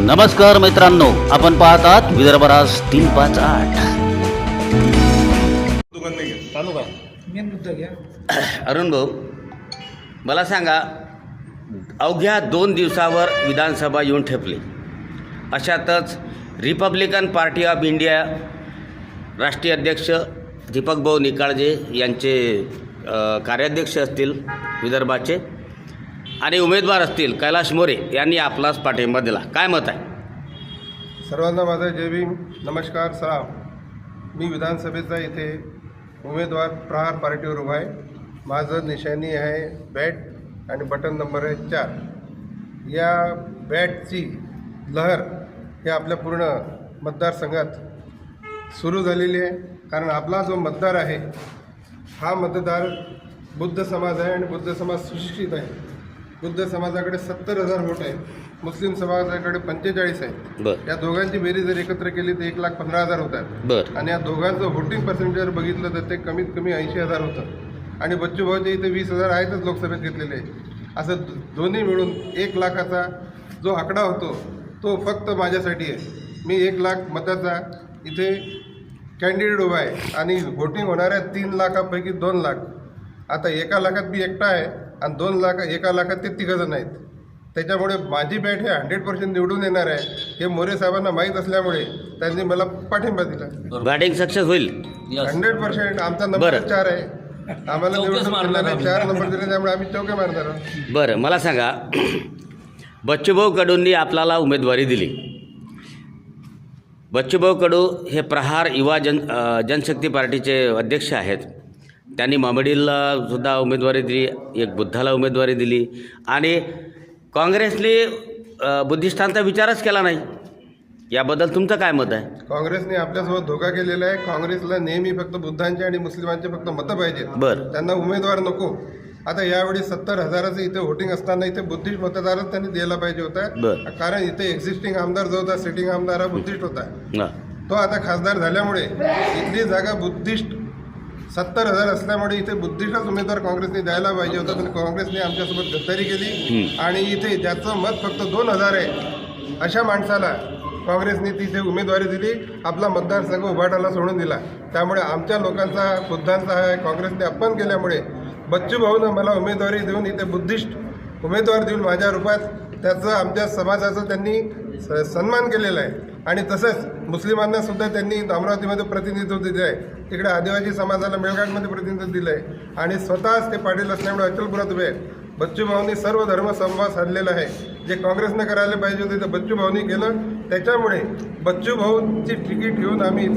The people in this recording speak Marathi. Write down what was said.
नमस्कार मित्रांनो आपण पाहतात विदर्भराज तीन पाच आठ. चालू का मेन मुद्दा घ्या. अरुण भाऊ मला सांगा अवघ्या दोन दिवसावर विधानसभा येऊन ठेपली. अशातच रिपब्लिकन पार्टी ऑफ इंडिया राष्ट्रीय अध्यक्ष दीपक भाऊ निकाळजे यांचे कार्याध्यक्ष असतील विदर्भाचे. आणि उमेदवार असतील कैलाश मोरे यांनी आपलाच पाठिंबा दिला. काय मत आहे? सर्वांना माझा जय भीम. नमस्कार सलाम. मी विधानसभेचा इथे उमेदवार प्रहार पार्टीवर उभा आहे. माझं निशाणी आहे बॅट आणि बटन नंबर आहे चार. या बॅटची लहर हे आपल्या पूर्ण मतदारसंघात सुरू झालेली आहे. कारण आपला जो मतदार आहे हा मतदार बुद्ध समाज आहे आणि बुद्ध समाज सुशिक्षित आहे. बुद्ध समाजाकडे सत्तर हजार वोट आहेत मुस्लिम समाजाकडे पंचेचाळीस आहेत या दोघांची बेरीज जर एकत्र केली तर एक लाख पंधरा हजार होतात. बरं. आणि या दोघांचं व्होटिंग पर्सेंटेज जर बघितलं तर ते कमीत कमी ऐंशी हजार होतं. आणि बच्चू भाऊचे इथे वीस हजार आहेतच लोकसभेत घेतलेले. असं दोन्ही मिळून एक लाखाचा जो आकडा होतो तो फक्त माझ्यासाठी आहे. मी एक लाख मताचा इथे कॅन्डिडेट उभा आहे. आणि व्होटिंग आहे तीन लाखापैकी दोन लाख. आता एका लाखात मी एकटा आहे. आणि दोन लाख एका लाखात ते तिघंजण आहेत. त्याच्यामुळे माझी बॅट हे हंड्रेड पर्सेंट निवडून येणार आहे हे मोरे साहेबांना माहीत असल्यामुळे त्यांनी मला पाठिंबा दिला. बॅटिंग सक्सेस होईल. हंड्रेड पर्सेंट आमचा नंबर बरं. चार आहे. आम्हाला निवडणूक जिल्ह्याने चार नंबर दिले त्यामुळे आम्ही चौके मारणार आहोत. बरं मला सांगा. बच्चूभाऊ कडूंनी आपल्याला उमेदवारी दिली. बच्चूभाऊ कडू हे प्रहार युवा जन जनशक्ती पार्टीचे अध्यक्ष आहेत. त्यांनी मामडीला सुद्धा उमेदवारी दिली एक बुद्धाला उमेदवारी दिली. आणि काँग्रेसने बुद्धिस्टांचा विचारच केला नाही. याबद्दल तुमचं काय मत आहे? काँग्रेसने आपल्यासोबत धोका केलेला आहे. काँग्रेसला नेहमी फक्त बुद्धांचे आणि मुस्लिमांचे फक्त मतं पाहिजेत. बरं. त्यांना उमेदवार नको. आता यावेळी सत्तर हजाराचं इथे वोटिंग असताना इथे बुद्धिस्ट मतदारच त्यांनी द्यायला पाहिजे होता. कारण इथे एक्झिस्टिंग आमदार जो होता सिटिंग आमदार हा बुद्धिस्ट होता. तो आता खासदार झाल्यामुळे इथली जागा बुद्धिस्ट सत्तर हजार असल्यामुळे इथे बुद्धिस्टच उमेदवार काँग्रेसने द्यायला पाहिजे होता पण काँग्रेसने आमच्यासोबत गद्दारी केली. आणि इथे ज्याचं मत फक्त दोन हजार आहे अशा माणसाला काँग्रेसने तिथे उमेदवारी दिली आपला मतदारसंघ उभाटाला सोडून दिला. त्यामुळे आमच्या लोकांचा बुद्धांचा आहे काँग्रेसने अपमान केल्यामुळे बच्चू भाऊनं मला उमेदवारी देऊन इथे बुद्धिस्ट उमेदवार देऊन माझ्या रूपात त्याचं आमच्या समाजाचं त्यांनी स- सन्मान केलेला आहे. आणि तसंच मुस्लिमांना सुद्धा त्यांनी अमरावतीमध्ये प्रतिनिधित्व दिले आहे तिकडे आदिवासी समाजाला मेळघाटमध्ये प्रतिनिधित्व दिलं आहे आणि स्वतःच ते पाटील असल्यामुळे अचलपुरात उभे आहेत. बच्चू भाऊनी सर्व धर्म संवाद साधलेला आहे. जे काँग्रेसनं करायला पाहिजे होते ते बच्चू भाऊनी केलं. त्याच्यामुळे बच्चू भाऊची तिकीट घेऊन आम्ही